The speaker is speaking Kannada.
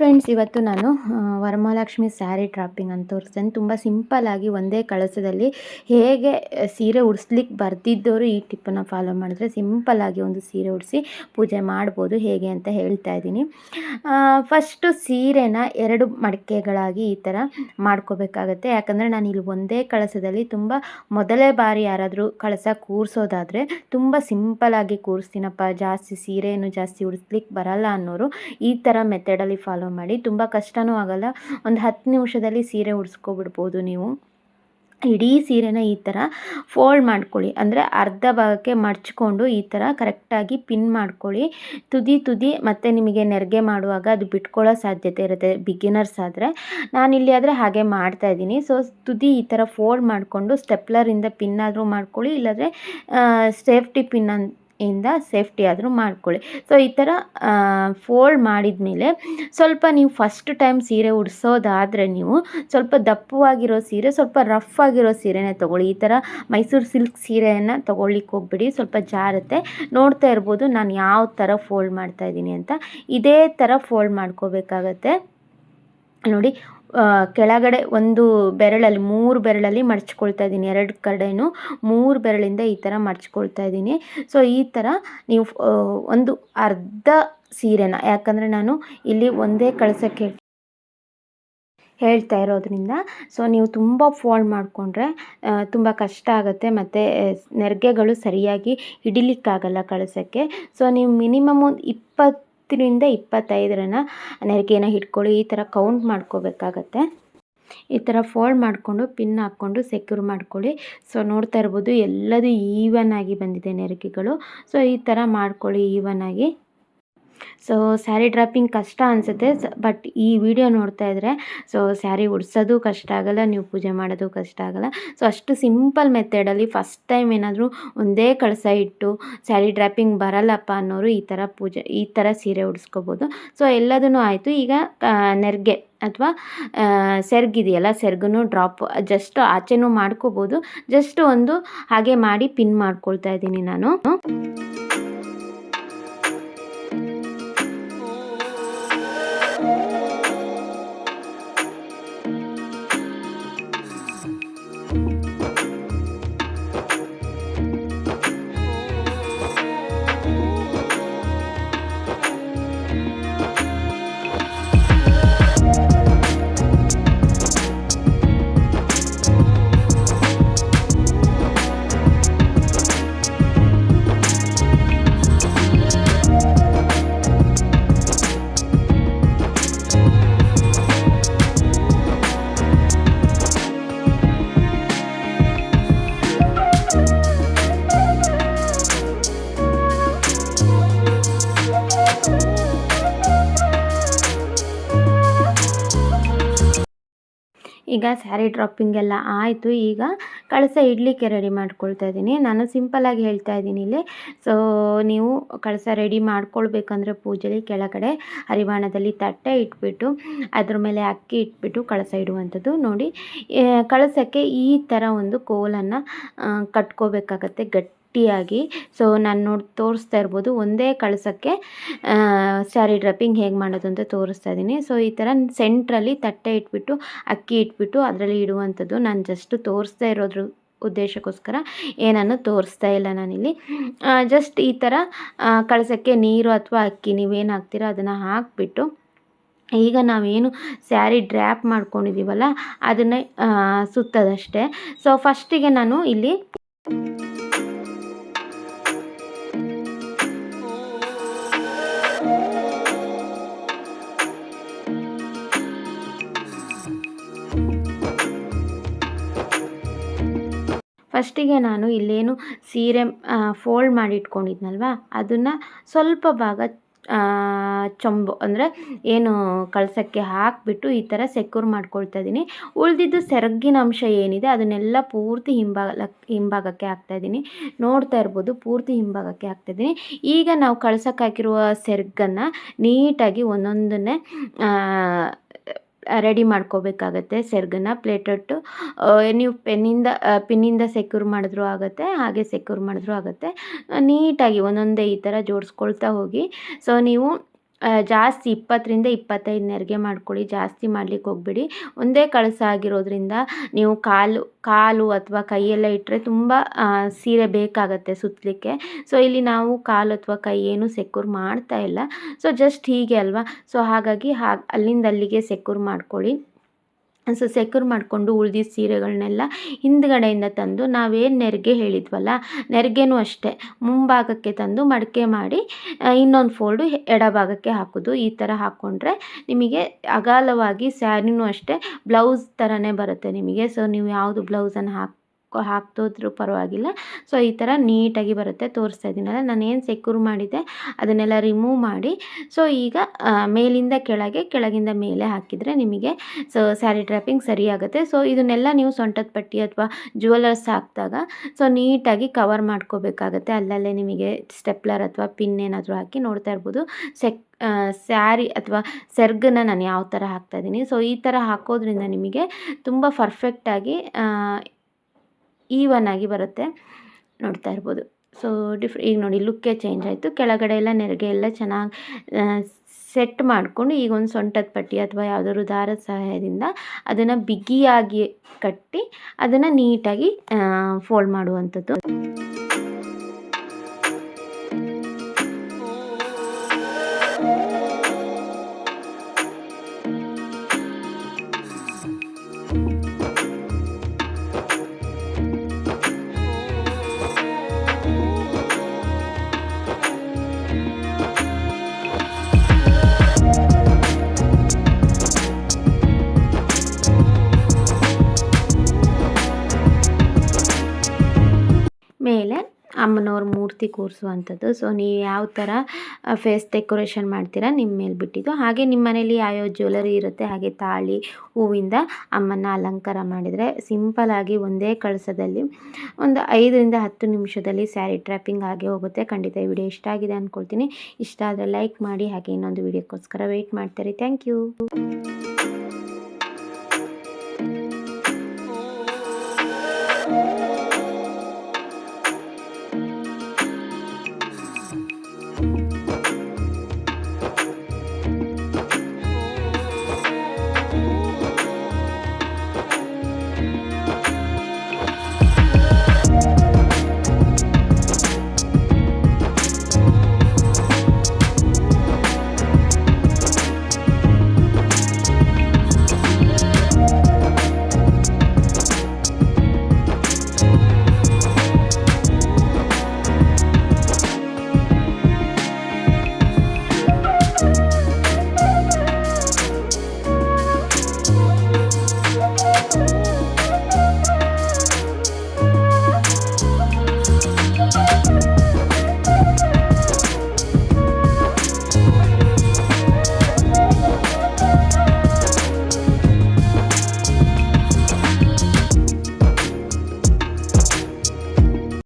ಫ್ರೆಂಡ್ಸ್ ಇವತ್ತು ನಾನು ವರಮಹಾಲಕ್ಷ್ಮಿ ಸ್ಯಾರಿ ಡ್ರಾಪಿಂಗ್ ಅಂತ ತೋರಿಸ್ತೇನೆ. ತುಂಬ ಸಿಂಪಲ್ಲಾಗಿ ಒಂದೇ ಕಳಸದಲ್ಲಿ ಹೇಗೆ ಸೀರೆ ಉಡಿಸ್ಲಿಕ್ಕೆ ಬರ್ತಿದ್ದವರು ಈ ಟಿಪ್ಪನ್ನು ಫಾಲೋ ಮಾಡಿದ್ರೆ ಸಿಂಪಲ್ಲಾಗಿ ಒಂದು ಸೀರೆ ಉಡಿಸಿ ಪೂಜೆ ಮಾಡ್ಬೋದು ಹೇಗೆ ಅಂತ ಹೇಳ್ತಾ ಇದ್ದೀನಿ. ಫಸ್ಟು ಸೀರೆನ ಎರಡು ಮಡಿಕೆಗಳಾಗಿ ಈ ಥರ ಮಾಡ್ಕೋಬೇಕಾಗತ್ತೆ. ಯಾಕಂದರೆ ನಾನು ಇಲ್ಲಿ ಒಂದೇ ಕಳಸದಲ್ಲಿ ತುಂಬ ಮೊದಲೇ ಬಾರಿ ಯಾರಾದರೂ ಕಳಸ ಕೂರಿಸೋದಾದರೆ ತುಂಬ ಸಿಂಪಲ್ಲಾಗಿ ಕೂರಿಸ್ತೀನಪ್ಪ. ಜಾಸ್ತಿ ಸೀರೆಯನ್ನು ಜಾಸ್ತಿ ಉಡಿಸ್ಲಿಕ್ಕೆ ಬರಲ್ಲ ಅನ್ನೋರು ಈ ಥರ ಮೆಥಡಲ್ಲಿ ಫಾಲೋ ಮಾಡಿ ತುಂಬ ಕಷ್ಟನೂ ಆಗಲ್ಲ. ಒಂದು ಹತ್ತು ನಿಮಿಷದಲ್ಲಿ ಸೀರೆ ಉಡ್ಸ್ಕೊಬಿಡ್ಬೋದು ನೀವು. ಇಡೀ ಸೀರೆನ ಈ ಥರ ಫೋಲ್ಡ್ ಮಾಡ್ಕೊಳ್ಳಿ. ಅಂದರೆ ಅರ್ಧ ಭಾಗಕ್ಕೆ ಮಡ್ಚ್ಕೊಂಡು ಈ ಥರ ಕರೆಕ್ಟಾಗಿ ಪಿನ್ ಮಾಡ್ಕೊಳ್ಳಿ. ತುದಿ ತುದಿ ಮತ್ತು ನಿಮಗೆ ನೆರಿಗೆ ಮಾಡುವಾಗ ಅದು ಬಿಟ್ಕೊಳ್ಳೋ ಸಾಧ್ಯತೆ ಇರುತ್ತೆ ಬಿಗಿನರ್ಸ್ ಆದರೆ. ನಾನಿಲ್ಲಿ ಆದರೆ ಹಾಗೆ ಮಾಡ್ತಾ ಇದ್ದೀನಿ. ಸೊ ತುದಿ ಈ ಥರ ಫೋಲ್ಡ್ ಮಾಡಿಕೊಂಡು ಸ್ಟೆಪ್ಲರಿಂದ ಪಿನ್ ಆದರೂ ಮಾಡ್ಕೊಳ್ಳಿ. ಇಲ್ಲಾಂದರೆ ಸೇಫ್ಟಿ ಪಿನ್ ಅನ್ ಇಂದ ಸೇಫ್ಟಿ ಆದರೂ ಮಾಡ್ಕೊಳ್ಳಿ. ಸೊ ಈ ಥರ ಫೋಲ್ಡ್ ಮಾಡಿದ ಮೇಲೆ ಸ್ವಲ್ಪ ನೀವು ಫಸ್ಟ್ ಟೈಮ್ ಸೀರೆ ಉಡಿಸೋದಾದರೆ ನೀವು ಸ್ವಲ್ಪ ದಪ್ಪವಾಗಿರೋ ಸೀರೆ, ಸ್ವಲ್ಪ ರಫ್ ಆಗಿರೋ ಸೀರೆನೇ ತೊಗೊಳ್ಳಿ. ಈ ಥರ ಮೈಸೂರು ಸಿಲ್ಕ್ ಸೀರೆಯನ್ನು ತೊಗೊಳ್ಲಿಕ್ಕೆ ಹೋಗ್ಬಿಡಿ. ಸ್ವಲ್ಪ ಜಾರುತ್ತೆ. ನೋಡ್ತಾ ಇರ್ಬೋದು ನಾನು ಯಾವ ಥರ ಫೋಲ್ಡ್ ಮಾಡ್ತಾ ಇದ್ದೀನಿ ಅಂತ. ಇದೇ ಥರ ಫೋಲ್ಡ್ ಮಾಡ್ಕೋಬೇಕಾಗತ್ತೆ. ನೋಡಿ ಕೆಳಗಡೆ ಒಂದು ಬೆರಳಲ್ಲಿ, ಮೂರು ಬೆರಳಲ್ಲಿ ಮಡಚ್ಕೊಳ್ತಾ ಇದ್ದೀನಿ. ಎರಡು ಕಡೆಯೂ ಮೂರು ಬೆರಳಿಂದ ಈ ಥರ ಮಡಚ್ಕೊಳ್ತಾ ಇದ್ದೀನಿ. ಸೊ, ಈ ಥರ ನೀವು ಒಂದು ಅರ್ಧ ಸೀರೆನ, ಯಾಕಂದರೆ ನಾನು ಇಲ್ಲಿ ಒಂದೇ ಕಳಸಕ್ಕೆ ಹೇಳ್ತಾ ಇರೋದ್ರಿಂದ, ಸೊ, ನೀವು ತುಂಬ ಫೋಲ್ಡ್ ಮಾಡಿಕೊಂಡ್ರೆ ತುಂಬ ಕಷ್ಟ ಆಗುತ್ತೆ. ಮತ್ತು ನೆರಿಗೆಗಳು ಸರಿಯಾಗಿ ಹಿಡಿಲಿಕ್ಕಾಗಲ್ಲ ಕಳಸಕ್ಕೆ. ಸೊ, ನೀವು ಮಿನಿಮಮ್ ಒಂದು ಇಪ್ಪತ್ತರಿಂದ ಇಪ್ಪತ್ತೈದರನ್ನು ನೆರಿಗೆನ ಹಿಡ್ಕೊಳ್ಳಿ, ಈ ಥರ ಕೌಂಟ್ ಮಾಡ್ಕೋಬೇಕಾಗತ್ತೆ. ಈ ಥರ ಫೋಲ್ಡ್ ಮಾಡಿಕೊಂಡು ಪಿನ್ ಹಾಕ್ಕೊಂಡು ಸೆಕ್ಯೂರ್ ಮಾಡ್ಕೊಳ್ಳಿ. ಸೊ ನೋಡ್ತಾ ಇರ್ಬೋದು ಎಲ್ಲದೂ ಈವನ್ ಆಗಿ ಬಂದಿದೆ ನೆರಿಗೆಗಳು. ಸೊ ಈ ಥರ ಮಾಡ್ಕೊಳ್ಳಿ ಈವನ್ ಆಗಿ. ಸೊ ಸ್ಯಾರಿ ಡ್ರಾಪಿಂಗ್ ಕಷ್ಟ ಅನಿಸುತ್ತೆ. ಬಟ್ ಈ ವಿಡಿಯೋ ನೋಡ್ತಾ ಇದ್ದರೆ ಸೊ ಸ್ಯಾರಿ ಉಡ್ಸೋದು ಕಷ್ಟ ಆಗಲ್ಲ, ನೀವು ಪೂಜೆ ಮಾಡೋದು ಕಷ್ಟ ಆಗಲ್ಲ. ಸೊ ಅಷ್ಟು ಸಿಂಪಲ್ ಮೆಥಡಲ್ಲಿ ಫಸ್ಟ್ ಟೈಮ್ ಏನಾದರೂ ಒಂದೇ ಕಳಸ ಇಟ್ಟು ಸ್ಯಾರಿ ಡ್ರಾಪಿಂಗ್ ಬರಲ್ಲಪ್ಪ ಅನ್ನೋರು ಈ ಥರ ಪೂಜೆ, ಈ ಥರ ಸೀರೆ ಉಡಿಸ್ಕೋಬೋದು. ಸೊ ಎಲ್ಲದೂ ಆಯಿತು. ಈಗ ನೆರ್ಗೆ ಅಥವಾ ಸೆರ್ಗಿದೆಯಲ್ಲ ಸೆರ್ಗೂ ಡ್ರಾಪ್ ಜಸ್ಟ್ ಆಚೆನೂ ಮಾಡ್ಕೋಬೋದು. ಜಸ್ಟ್ ಒಂದು ಹಾಗೆ ಮಾಡಿ ಪಿನ್ ಮಾಡ್ಕೊಳ್ತಾ ಇದ್ದೀನಿ ನಾನು. ಈಗ ಸ್ಯಾರಿ ಡ್ರಾಪಿಂಗ್ ಎಲ್ಲ ಆಯಿತು. ಈಗ ಕಳಸ ಇಡ್ಲಿಕ್ಕೆ ರೆಡಿ ಮಾಡ್ಕೊಳ್ತಾ ಇದ್ದೀನಿ. ನಾನು ಸಿಂಪಲಾಗಿ ಹೇಳ್ತಾ ಇದ್ದೀನಿ ಇಲ್ಲಿ. ಸೊ ನೀವು ಕಳಸ ರೆಡಿ ಮಾಡ್ಕೊಳ್ಬೇಕಂದ್ರೆ ಪೂಜೆಲಿ ಕೆಳಗಡೆ ಹರಿವಾಣದಲ್ಲಿ ತಟ್ಟೆ ಇಟ್ಬಿಟ್ಟು, ಅದ್ರ ಮೇಲೆ ಅಕ್ಕಿ ಇಟ್ಬಿಟ್ಟು ಕಳಸ ಇಡುವಂಥದ್ದು ನೋಡಿ. ಕಳಸಕ್ಕೆ ಈ ಥರ ಒಂದು ಕೋಲನ್ನು ಕಟ್ಕೋಬೇಕಾಗತ್ತೆ ಗಟ್ಟಿಯಾಗಿ. ಸೊ ನಾನು ನೋಡಿ, ತೋರಿಸ್ತಾ ಇರ್ಬೋದು. ಒಂದೇ ಕಳಸಕ್ಕೆ ಸ್ಯಾರಿ ಡ್ರಪ್ಪಿಂಗ್ ಹೇಗೆ ಮಾಡೋದು ಅಂತ ತೋರಿಸ್ತಾ ಇದ್ದೀನಿ ಸೊ ಈ ಥರ ಸೆಂಟ್ರಲ್ಲಿ ತಟ್ಟೆ ಇಟ್ಬಿಟ್ಟು, ಅಕ್ಕಿ ಇಟ್ಬಿಟ್ಟು ಅದರಲ್ಲಿ ಇಡುವಂಥದ್ದು ನಾನು ಜಸ್ಟ್ ತೋರಿಸ್ತಾ ಇರೋದ್ರ ಉದ್ದೇಶಕ್ಕೋಸ್ಕರ ಏನನ್ನು ತೋರಿಸ್ತಾ ಇಲ್ಲ ನಾನಿಲ್ಲಿ. ಜಸ್ಟ್ ಈ ಥರ ಕಳಸಕ್ಕೆ ನೀರು ಅಥವಾ ಅಕ್ಕಿ ನೀವೇನು ಹಾಕ್ತೀರೋ ಅದನ್ನು ಹಾಕಿಬಿಟ್ಟು, ಈಗ ನಾವೇನು ಸ್ಯಾರಿ ಡ್ರ್ಯಾಪ್ ಮಾಡ್ಕೊಂಡಿದ್ದೀವಲ್ಲ ಅದನ್ನೇ ಸುತ್ತದಷ್ಟೇ. ಸೊ ಫಸ್ಟಿಗೆ ನಾನು ಇಲ್ಲಿ ಫಸ್ಟಿಗೆ ನಾನು ಇಲ್ಲೇನು ಸೀರೆ ಫೋಲ್ಡ್ ಮಾಡಿ ಇಟ್ಕೊಂಡಿದ್ನಲ್ವ ಅದನ್ನು ಸ್ವಲ್ಪ ಭಾಗ ಚೊಂಬು, ಅಂದರೆ ಏನು ಕಳಸಕ್ಕೆ ಹಾಕಿಬಿಟ್ಟು ಈ ಥರ ಸೆಕ್ಯೂರ್ ಮಾಡ್ಕೊಳ್ತಾ ಇದ್ದೀನಿ. ಉಳಿದಿದ್ದು ಸೆರಗಿನ ಅಂಶ ಏನಿದೆ ಅದನ್ನೆಲ್ಲ ಪೂರ್ತಿ ಹಿಂಭಾಗ, ಹಿಂಭಾಗಕ್ಕೆ ಹಾಕ್ತಾಯಿದ್ದೀನಿ ನೋಡ್ತಾ ಇರ್ಬೋದು ಪೂರ್ತಿ ಹಿಂಭಾಗಕ್ಕೆ ಹಾಕ್ತಾಯಿದ್ದೀನಿ ಈಗ ನಾವು ಕಳ್ಸಕ್ಕೆ ಹಾಕಿರುವ ಸೆರಗನ್ನು ನೀಟಾಗಿ ಒಂದೊಂದನ್ನೇ ರೆಡಿ ಮಾಡ್ಕೋಬೇಕಾಗತ್ತೆ ಸೆರ್ಗನ್ನ ಪ್ಲೇಟಟ್ಟು ನೀವು ಪೆನ್ನಿಂದ ಪಿನ್ನಿಂದ ಸೆಕ್ಯೂರ್ ಮಾಡಿದ್ರೂ ಆಗುತ್ತೆ, ಹಾಗೆ ಸೆಕ್ಯೂರ್ ಮಾಡಿದ್ರೂ ಆಗುತ್ತೆ. ನೀಟಾಗಿ ಒಂದೊಂದೇ ಈ ಥರ ಜೋಡಿಸ್ಕೊಳ್ತಾ ಹೋಗಿ. ಸೊ ನೀವು ಜಾಸ್ತಿ ಇಪ್ಪತ್ತರಿಂದ ಇಪ್ಪತ್ತೈದು ನೆರಿಗೆ ಮಾಡ್ಕೊಳ್ಳಿ, ಜಾಸ್ತಿ ಮಾಡ್ಲಿಕ್ಕೆ ಹೋಗ್ಬೇಡಿ. ಒಂದೇ ಕಳಸ ಆಗಿರೋದ್ರಿಂದ ನೀವು ಕಾಲು ಕಾಲು ಅಥವಾ ಕೈಯೆಲ್ಲ ಇಟ್ಟರೆ ತುಂಬ ಸೀರೆ ಬೇಕಾಗತ್ತೆ ಸುತ್ತಲಿಕ್ಕೆ. ಸೊ ಇಲ್ಲಿ ನಾವು ಕಾಲು ಅಥವಾ ಕೈ ಏನು ಸೆಕ್ಯೂರ್ ಮಾಡ್ತಾ ಇಲ್ಲ. ಸೊ ಜಸ್ಟ್ ಹೀಗೆ ಅಲ್ವಾ? ಸೊ ಹಾಗಾಗಿ ಹಾಗೆ ಅಲ್ಲಿಂದ ಅಲ್ಲಿಗೆ ಸೆಕ್ಯೂರ್ ಮಾಡ್ಕೊಳ್ಳಿ. ಸೊ ಸೆಕ್ಯೂರ್ ಮಾಡಿಕೊಂಡು ಉಳ್ದಿದ್ದ ಸೀರೆಗಳನ್ನೆಲ್ಲ ಹಿಂದ್ಗಡೆಯಿಂದ ತಂದು ನಾವೇನು ನೆರಿಗೆ ಹೇಳಿದ್ವಲ್ಲ, ನೆರಿಗೆನೂ ಅಷ್ಟೇ. ಮುಂಭಾಗಕ್ಕೆ ತಂದು ಮಡಿಕೆ ಮಾಡಿ ಇನ್ನೊಂದು ಫೋಲ್ಡು ಎಡಭಾಗಕ್ಕೆ ಹಾಕೋದು. ಈ ಥರ ಹಾಕ್ಕೊಂಡ್ರೆ ನಿಮಗೆ ಅಗಾಲವಾಗಿ ಸ್ಯಾರಿನೂ ಅಷ್ಟೇ, ಬ್ಲೌಸ್ ಥರನೇ ಬರುತ್ತೆ ನಿಮಗೆ. ಸೊ ನೀವು ಯಾವುದು ಬ್ಲೌಸನ್ನು ಹಾಕಿ ಹಾಕ್ತೋದ್ರೂ ಪರವಾಗಿಲ್ಲ. ಸೊ ಈ ಥರ ನೀಟಾಗಿ ಬರುತ್ತೆ. ತೋರಿಸ್ತಾ ಇದ್ದೀನಲ್ಲ ನಾನು ಏನು ಸೆಕ್ಯೂರ್ ಮಾಡಿದ್ದೆ, ಅದನ್ನೆಲ್ಲ ರಿಮೂವ್ ಮಾಡಿ. ಸೊ ಈಗ ಮೇಲಿಂದ ಕೆಳಗೆ, ಕೆಳಗಿಂದ ಮೇಲೆ ಹಾಕಿದರೆ ನಿಮಗೆ ಸೊ ಸ್ಯಾರಿ ಟ್ರ್ಯಾಪಿಂಗ್ ಸರಿಯಾಗುತ್ತೆ ಸೊ ಇದನ್ನೆಲ್ಲ ನೀವು ಸೊಂಟದ ಪಟ್ಟಿ ಅಥವಾ ಜುವೆಲರ್ಸ್ ಹಾಕಿದಾಗ ಸೊ ನೀಟಾಗಿ ಕವರ್ ಮಾಡ್ಕೋಬೇಕಾಗತ್ತೆ. ಅಲ್ಲಲ್ಲೇ ನಿಮಗೆ ಸ್ಟೆಪ್ಲರ್ ಅಥವಾ ಪಿನ್ ಏನಾದರೂ ಹಾಕಿ ನೋಡ್ತಾ ಇರ್ಬೋದು. ಸೆಕ್ ಸ್ಯಾರಿ ಅಥವಾ ಸೆರ್ಗನ್ನ ನಾನು ಯಾವ ಥರ ಹಾಕ್ತಾ ಇದ್ದೀನಿ. ಸೊ ಈ ಥರ ಹಾಕೋದ್ರಿಂದ ನಿಮಗೆ ತುಂಬ ಪರ್ಫೆಕ್ಟಾಗಿ ಈವನ್ ಆಗಿ ಬರುತ್ತೆ ನೋಡ್ತಾ ಇರ್ಬೋದು. ಸೊ ಡಿಫ್ ಈಗ ನೋಡಿ ಲುಕ್ಕೇ ಚೇಂಜ್ ಆಯಿತು. ಕೆಳಗಡೆ ಎಲ್ಲ ನೆರಿಗೆ ಎಲ್ಲ ಚೆನ್ನಾಗಿ ಸೆಟ್ ಮಾಡಿಕೊಂಡು ಈಗ ಒಂದು ಸೊಂಟದ ಪಟ್ಟಿ ಅಥವಾ ಯಾವುದಾದ್ರು ದಾರದ ಸಹಾಯದಿಂದ ಅದನ್ನು ಬಿಗಿಯಾಗಿ ಕಟ್ಟಿ ಅದನ್ನು ನೀಟಾಗಿ ಫೋಲ್ಡ್ ಮಾಡುವಂಥದ್ದು. ಅಮ್ಮನವ್ರ ಮೂರ್ತಿ ಕೂರಿಸುವಂಥದ್ದು. ಸೊ ನೀವು ಯಾವ ಥರ ಫೇಸ್ ಡೆಕೋರೇಷನ್ ಮಾಡ್ತೀರಾ ನಿಮ್ಮ ಮೇಲೆ ಬಿಟ್ಟಿದ್ದು. ಹಾಗೆ ನಿಮ್ಮ ಮನೇಲಿ ಯಾವ್ಯಾವ ಜ್ಯುವೆಲರಿ ಇರುತ್ತೆ, ಹಾಗೆ ತಾಳಿ, ಹೂವಿಂದ ಅಮ್ಮನ ಅಲಂಕಾರ ಮಾಡಿದರೆ ಸಿಂಪಲಾಗಿ ಒಂದೇ ಕಳಸದಲ್ಲಿ ಒಂದು ಐದರಿಂದ ಹತ್ತು ನಿಮಿಷದಲ್ಲಿ ಸ್ಯಾರಿ ಟ್ರ್ಯಾಪಿಂಗ್ ಆಗಿ ಹೋಗುತ್ತೆ. ಖಂಡಿತ ಈ ವಿಡಿಯೋ ಇಷ್ಟ ಆಗಿದೆ ಅಂದ್ಕೊಳ್ತೀನಿ ಇಷ್ಟ ಆದರೆ ಲೈಕ್ ಮಾಡಿ, ಹಾಗೆ ಇನ್ನೊಂದು ವಿಡಿಯೋಕ್ಕೋಸ್ಕರ ವೆಯ್ಟ್ ಮಾಡ್ತಾರೆ. Thank you